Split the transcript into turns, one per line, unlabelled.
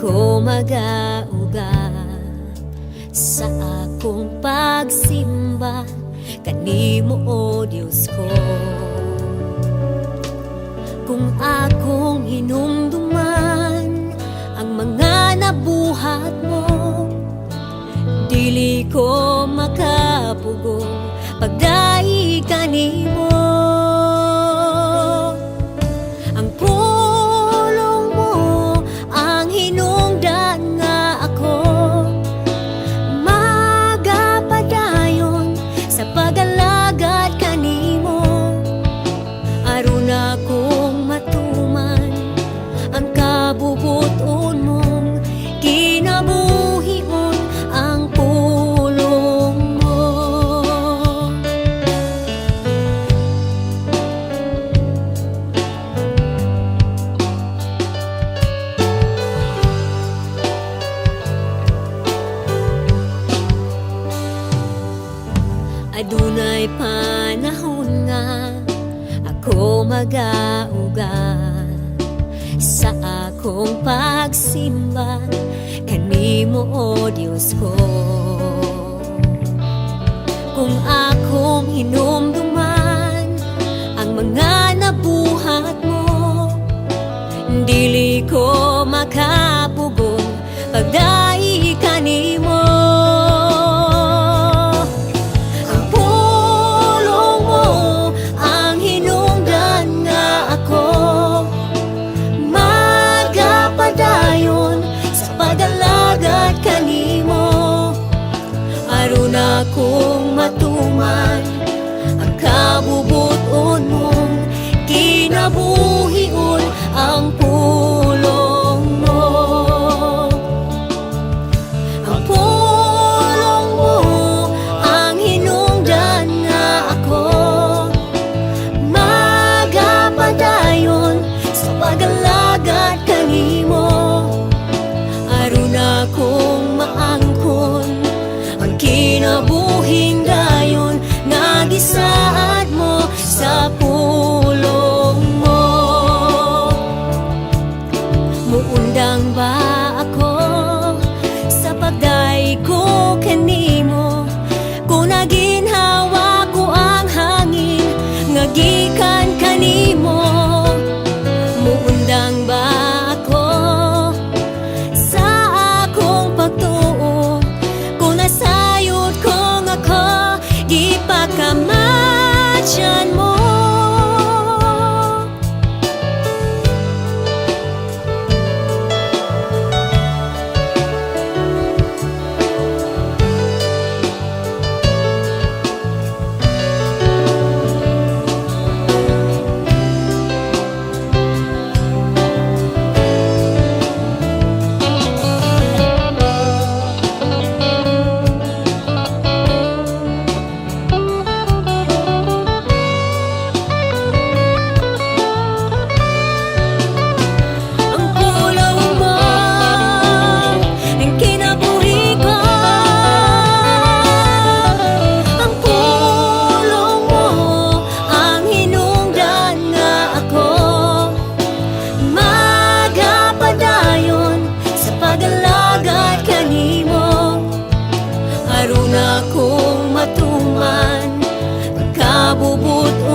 Ako magauga Sa akong pagsimba. Kanimo o Diyos ko Kung akong hinumduman Ang mga nabuhat mo Dili ko makapugong. Pagdai kanimo Adunay panahon nga Ako magauga Sa akong pagsimba Kanimo o Diyos ko. Kung akong hinumduman Ang mga nabuhat mo Dili ko maka dagat kanimo Aron akong matuman ang kabubuhay mabubuto